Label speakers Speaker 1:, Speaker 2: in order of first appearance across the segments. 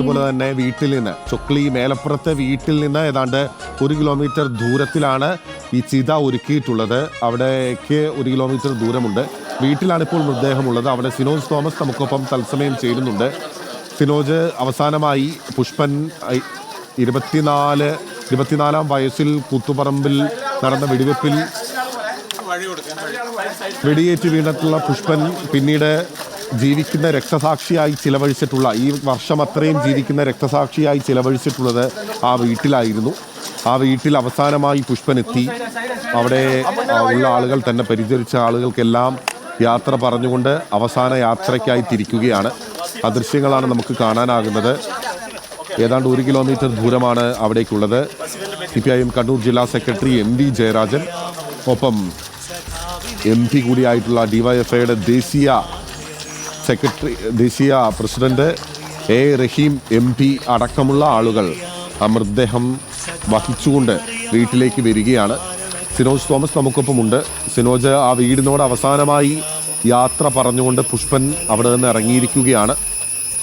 Speaker 1: അതുപോലെ തന്നെ വീട്ടിൽ നിന്ന് ചൊക്ലി മേലപ്പുറത്തെ വീട്ടിൽ നിന്ന് ഏതാണ്ട് ഒരു കിലോമീറ്റർ ദൂരത്തിലാണ് ഈ ചിത ഒരുക്കിയിട്ടുള്ളത്. അവിടേക്ക് ഒരു കിലോമീറ്റർ ദൂരമുണ്ട്. വീട്ടിലാണ് ഇപ്പോൾ മൃതദേഹമുള്ളത്. അവിടെ സിനോജ് തോമസ് നമുക്കൊപ്പം തത്സമയം ചേരുന്നുണ്ട്. സിനോജ് അവസാനമായി പുഷ്പൻ ഇരുപത്തിനാല് ഇരുപത്തിനാലാം വയസ്സിൽ കൂത്തുപറമ്പിൽ നടന്ന വെടിവെപ്പിൽ വെടിയേറ്റ് വീണിട്ടുള്ള പുഷ്പൻ പിന്നീട് ജീവിക്കുന്ന രക്തസാക്ഷിയായി ചിലവഴിച്ചിട്ടുള്ള ഈ വർഷം അത്രയും ജീവിക്കുന്ന രക്തസാക്ഷിയായി ചിലവഴിച്ചിട്ടുള്ളത് ആ വീട്ടിലായിരുന്നു. ആ വീട്ടിൽ അവസാനമായി പുഷ്പനെത്തി. അവിടെ ഉള്ള ആളുകൾ തന്നെ പരിചരിച്ച ആളുകൾക്കെല്ലാം യാത്ര പറഞ്ഞുകൊണ്ട് അവസാന യാത്രയ്ക്കായി തിരിക്കുകയാണ്. ആ ദൃശ്യങ്ങളാണ് നമുക്ക് കാണാനാകുന്നത്. ഏതാണ്ട് ഒരു കിലോമീറ്റർ ദൂരമാണ് അവിടേക്കുള്ളത്. C P I M Kannur ജില്ലാ സെക്രട്ടറി എം വി ജയരാജൻ. ഒപ്പം എം പി കൂടിയായിട്ടുള്ള ഡിവൈഎഫ്ഐയുടെ ദേശീയ സെക്രട്ടറി ദേശീയ president A Rahim M P അടക്കമുള്ള ആളുകൾ മൃതദേഹം വഹിച്ചുകൊണ്ട് വീട്ടിലേക്ക് വരികയാണ്. സിനോജ് തോമസ് നമുക്കൊപ്പമുണ്ട്. സിനോജ് ആ വീടിനോട് അവസാനമായി യാത്ര പറഞ്ഞുകൊണ്ട് പുഷ്പൻ അവിടെ നിന്ന് ഇറങ്ങിയിരിക്കുകയാണ്.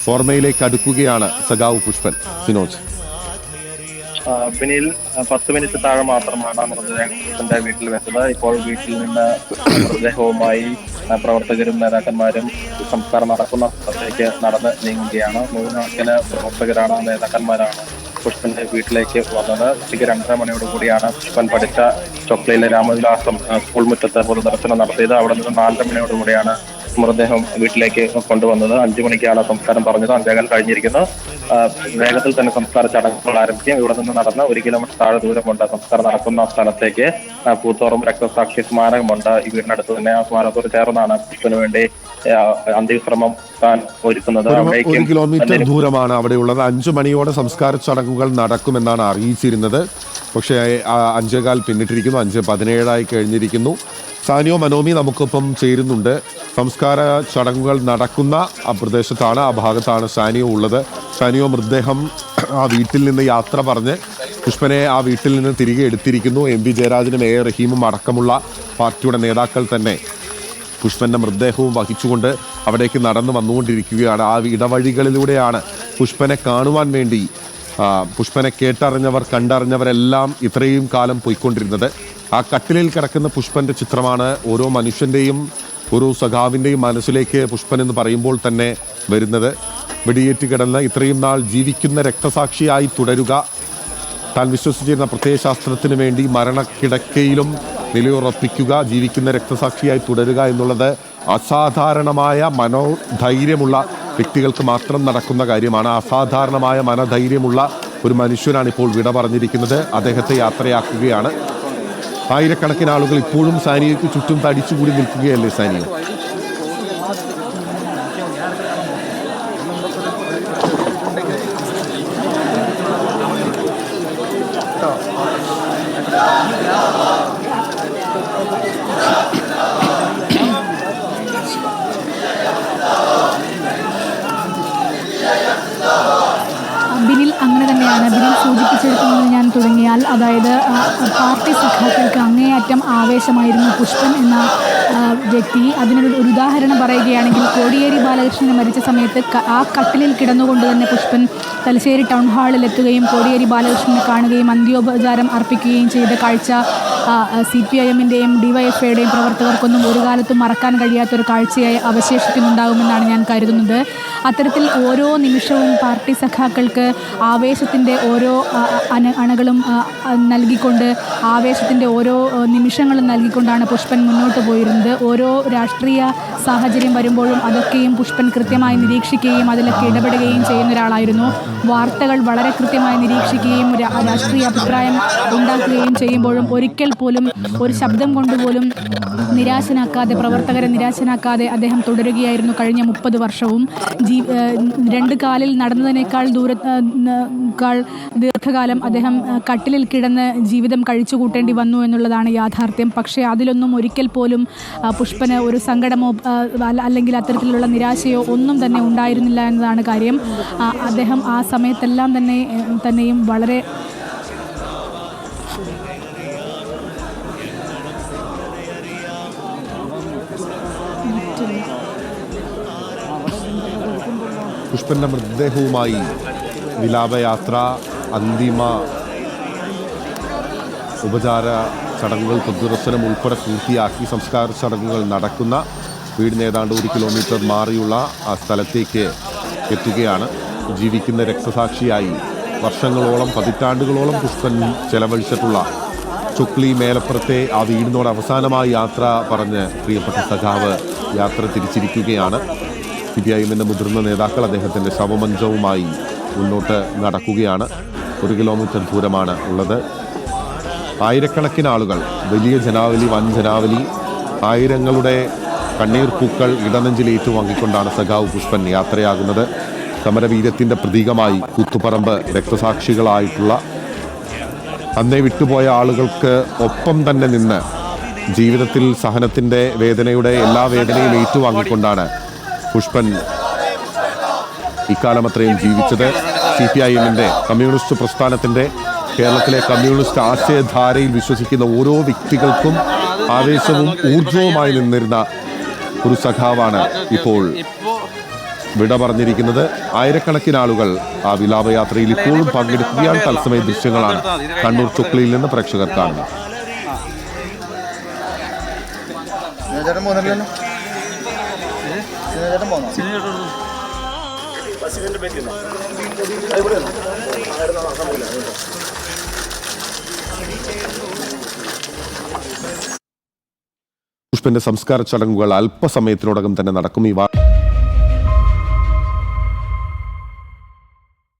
Speaker 1: ഫോർമയിലേക്ക് അടുക്കുകയാണ് സഖാവ് പുഷ്പൻ. സിനോജ്.
Speaker 2: പിന്നിൽ പത്ത് മിനിറ്റ് താഴെ മാത്രമാണ് മൃതദേഹത്തിന്റെ വീട്ടിൽ വെച്ചത്. ഇപ്പോൾ വീട്ടിൽ നിന്ന് മൃതദേഹവുമായി പ്രവർത്തകരും നേതാക്കന്മാരും സംസ്കാരം നടക്കുന്ന സ്ഥലത്തേക്ക് നടന്ന് നീങ്ങുകയാണ്. നൂറുകണക്കിന് പ്രവർത്തകരാണ് നേതാക്കന്മാരാണ് പുഷ്പന്റെ വീട്ടിലേക്ക് വന്നത്. ഉച്ചയ്ക്ക് രണ്ടര മണിയോട് കൂടിയാണ് പുഷ്പൻ പഠിച്ച ചൊക്ലയിലെ രാമവിലാസം സ്കൂൾ മുറ്റത്ത് പൊതുദർശനം നടത്തിയത്. അവിടെ നിന്ന് നാലര മണിയോട് കൂടിയാണ് മൃതദേഹം വീട്ടിലേക്ക് കൊണ്ടുവന്നത്. അഞ്ചു മണിക്കാണ് സംസ്കാരം പറഞ്ഞത്. അഞ്ചേകാൽ കഴിഞ്ഞിരിക്കുന്നു. വേഗത്തിൽ തന്നെ സംസ്കാര ചടങ്ങുകൾ ആരംഭിക്കും. ഇവിടെ നിന്ന് നടന്ന ഒരു കിലോമീറ്റർ താഴെ ദൂരമുണ്ട്. സംസ്കാരം നടക്കുന്ന സ്ഥലത്തേക്ക് പൂത്തോറും രക്തസാക്ഷി സ്മാരകമുണ്ട്. ഈ വീടിനടുത്ത് തന്നെ ആ സ്മാരകത്തോട് ചേർന്നാണ് ഇതിനു വേണ്ടി അന്ത്യവിശ്രമം ഒരുക്കുന്നത്.
Speaker 1: ഒരു കിലോമീറ്റർ ദൂരമാണ് അവിടെയുള്ളത്. അഞ്ചു മണിയോടെ സംസ്കാര ചടങ്ങുകൾ നടക്കുമെന്നാണ് അറിയിച്ചിരുന്നത്. പക്ഷേ അഞ്ചേകാൽ പിന്നിട്ടിരിക്കുന്നു. അഞ്ച് പതിനേഴായി കഴിഞ്ഞിരിക്കുന്നു. സാനിയോ മനോമി നമുക്കൊപ്പം ചേരുന്നുണ്ട്. സംസ്കാര ചടങ്ങുകൾ നടക്കുന്ന ആ പ്രദേശത്താണ് ആ ഭാഗത്താണ് സാനിയോ ഉള്ളത്. സാനിയോ മൃതദേഹം ആ വീട്ടിൽ നിന്ന് യാത്ര പറഞ്ഞ് പുഷ്പനെ ആ വീട്ടിൽ നിന്ന് തിരികെ എടുത്തിരിക്കുന്നു. എം പി ജയരാജനും എ റഹീമും അടക്കമുള്ള പാർട്ടിയുടെ നേതാക്കൾ തന്നെ പുഷ്പന്റെ മൃതദേഹവും വഹിച്ചുകൊണ്ട് അവിടേക്ക് നടന്നു വന്നുകൊണ്ടിരിക്കുകയാണ്. ആ ഇടവഴികളിലൂടെയാണ് പുഷ്പനെ കാണുവാൻ വേണ്ടി പുഷ്പനെ കേട്ടറിഞ്ഞവർ കണ്ടറിഞ്ഞവരെല്ലാം ഇത്രയും കാലം പോയിക്കൊണ്ടിരുന്നത്. ആ കട്ടിലിൽ കിടക്കുന്ന പുഷ്പന്റെ ചിത്രമാണ് ഓരോ മനുഷ്യന്റെയും ഒരു സഖാവിന്റെയും മനസ്സിലേക്ക് പുഷ്പൻ എന്ന് പറയുമ്പോൾ തന്നെ വരുന്നത്. വെടിയേറ്റ് കിടന്ന് ഇത്രയും നാൾ ജീവിക്കുന്ന രക്തസാക്ഷിയായി തുടരുക. താൻ വിശ്വസിച്ചിരുന്ന പ്രത്യയശാസ്ത്രത്തിന് വേണ്ടി മരണക്കിടക്കയിലും നിലയുറപ്പിക്കുക ജീവിക്കുന്ന രക്തസാക്ഷിയായി തുടരുക എന്നുള്ളത് അസാധാരണമായ മനോധൈര്യമുള്ള വ്യക്തികൾക്ക് മാത്രം നടക്കുന്ന കാര്യമാണ്. അസാധാരണമായ മനധൈര്യമുള്ള ഒരു മനുഷ്യനാണ് ഇപ്പോൾ വിട പറഞ്ഞിരിക്കുന്നത്. അദ്ദേഹത്തെ യാത്രയാക്കുകയാണ്. ആയിരക്കണക്കിന് ആളുകൾ ഇപ്പോഴും സാനിയയ്ക്ക് ചുറ്റും തടിച്ചുകൂടി നിൽക്കുകയല്ലേ സാനിയ
Speaker 3: ബിനിൽ തന്നെയാണ് ബിനിൽ സൂചിപ്പിച്ചെടുക്കുന്നത് ഞാൻ തുടങ്ങിയാൽ. അതായത് പാർട്ടി സഖാക്കൾക്ക് അങ്ങേയറ്റം ആവേശമായിരുന്നു പുഷ്പൻ എന്ന വ്യക്തി. അതിനൊരു ഒരു ഉദാഹരണം പറയുകയാണെങ്കിൽ കോടിയേരി ബാലകൃഷ്ണൻ മരിച്ച സമയത്ത് ആ കട്ടിലിൽ കിടന്നുകൊണ്ട് തന്നെ പുഷ്പൻ തലശ്ശേരി ടൗൺ ഹാളിൽ എത്തുകയും കോടിയേരി ബാലകൃഷ്ണനെ കാണുകയും അന്ത്യോപചാരം അർപ്പിക്കുകയും ചെയ്ത കാഴ്ച സി പി ഐ എമ്മിന്റെയും ഡിവൈഎഫ്ഐയുടെയും പ്രവർത്തകർക്കൊന്നും ഒരു കാലത്തും മറക്കാൻ കഴിയാത്തൊരു കാഴ്ചയായി അവശേഷിക്കുന്നുണ്ടാകുമെന്നാണ് ഞാൻ കരുതുന്നത്. അത്തരത്തിൽ ഓരോ നിമിഷവും പാർട്ടി സഖാക്കൾക്ക് ആവേശത്തിന്റെ ഓരോ അന അണകളും നൽകിക്കൊണ്ട് ആവേശത്തിന്റെ ഓരോ നിമിഷങ്ങളും നൽകിക്കൊണ്ടാണ് പുഷ്പൻ മുന്നോട്ട് പോയിരുന്നത്. ഓരോ രാഷ്ട്രീയ സാഹചര്യം വരുമ്പോഴും അതൊക്കെയും പുഷ്പൻ കൃത്യമായി നിരീക്ഷിക്കുകയും അതിലൊക്കെ ഇടപെടുകയും ചെയ്യുന്ന ഒരാളായിരുന്നു. വാർത്തകൾ വളരെ കൃത്യമായി നിരീക്ഷിക്കുകയും രാഷ്ട്രീയ അഭിപ്രായം ഉണ്ടാക്കുകയും ചെയ്യുമ്പോഴും ഒരിക്കൽ പോലും ഒരു ശബ്ദം കൊണ്ടുപോലും നിരാശനാക്കാതെ പ്രവർത്തകരെ നിരാശനാക്കാതെ അദ്ദേഹം തുടരുകയായിരുന്നു കഴിഞ്ഞ മുപ്പത് വർഷവും. ജീ രണ്ട് കാലിൽ നടന്നതിനേക്കാൾ ദൂര ഏഹ് ന- കാൾ ദീർഘകാലം അദ്ദേഹം കട്ടിലിൽ കിടന്ന് ജീവിതം കഴിച്ചു കൂട്ടേണ്ടി വന്നു എന്നുള്ളതാണ് യാഥാർത്ഥ്യം. പക്ഷേ അതിലൊന്നും ഒരിക്കൽ പോലും പുഷ്പന് ഒരു സങ്കടമോ അല്ലെങ്കിൽ അത്തരത്തിലുള്ള നിരാശയോ ഒന്നും തന്നെ ഉണ്ടായിരുന്നില്ല എന്നതാണ് കാര്യം. അദ്ദേഹം ആ സമയത്തെല്ലാം തന്നെ തന്നെയും വളരെ
Speaker 1: പുഷ്പന്റെ മൃതദേഹവുമായി വിലാപയാത്ര അന്തിമ ഉപചാര ചടങ്ങുകൾ പൊതുദർശനം ഉൾപ്പെടെ പൂർത്തിയാക്കി സംസ്കാര ചടങ്ങുകൾ നടക്കുന്ന വീടിന് ഏതാണ്ട് ഒരു കിലോമീറ്റർ മാറിയുള്ള ആ സ്ഥലത്തേക്ക് എത്തുകയാണ്. ജീവിക്കുന്ന രക്തസാക്ഷിയായി വർഷങ്ങളോളം പതിറ്റാണ്ടുകളോളം പുഷ്പൻ ചെലവഴിച്ചിട്ടുള്ള ചുക്ലി മേലപ്പുറത്തെ ആ വീടിനോട് അവസാനമായി യാത്ര പറഞ്ഞ് പ്രിയപ്പെട്ട സഖാവ് യാത്ര തിരിച്ചിരിക്കുകയാണ്. സി പി ഐ എമ്മിന്റെ മുതിർന്ന നേതാക്കൾ അദ്ദേഹത്തിന്റെ ശവമഞ്ചവുമായി മുന്നോട്ട് നടക്കുകയാണ്. ഒരു കിലോമീറ്റർ ദൂരമാണ് ഉള്ളത്. ആയിരക്കണക്കിന് ആളുകൾ വലിയ ജനാവലി വൻ ജനാവലി ആയിരങ്ങളുടെ കണ്ണീർ പൂക്കൾ ഇടനെഞ്ചിൽ ഏറ്റുവാങ്ങിക്കൊണ്ടാണ് സഖാവ് പുഷ്പൻ യാത്രയാകുന്നത്. സമരവീര്യത്തിന്റെ പ്രതീകമായി കൂത്തുപറമ്പ് രക്തസാക്ഷികളായിട്ടുള്ള അന്നേ വിട്ടുപോയ ആളുകൾക്ക് ഒപ്പം തന്നെ നിന്ന് ജീവിതത്തിൽ സഹനത്തിന്റെ വേദനയുടെ എല്ലാ വേദനയും ഏറ്റുവാങ്ങിക്കൊണ്ടാണ് പുഷ്പൻ ഇക്കാലം അത്രയും ജീവിച്ചത് സി പി ഐ എമ്മിന്റെ കമ്മ്യൂണിസ്റ്റ് പ്രസ്ഥാനത്തിന്റെ കേരളത്തിലെ കമ്മ്യൂണിസ്റ്റ് ആശയധാരയിൽ വിശ്വസിക്കുന്ന ഓരോ വ്യക്തികൾക്കും ആവേശവും ഊർജവുമായി നിന്നിരുന്ന ഒരു സഖാവാണ് ഇപ്പോൾ വിട പറഞ്ഞിരിക്കുന്നത്. ആയിരക്കണക്കിന് ആളുകൾ ആ വിലാപയാത്രയിൽ ഇപ്പോഴും പങ്കെടുക്കുകയാണ് തത്സമയ ദൃശ്യങ്ങളാണ് കണ്ണൂർ ചുക്ലിയിൽ നിന്ന് പ്രേക്ഷകർ കാണുന്നത്.
Speaker 4: ചേട്ടൻ പോകുന്നില്ലല്ലോ ചേട്ടൻ പോകുന്നോ
Speaker 1: പുഷ്പന്റെ സംസ്കാര ചടങ്ങുകൾ അല്പസമയത്തിനോടകം തന്നെ നടക്കും. ഈ വാ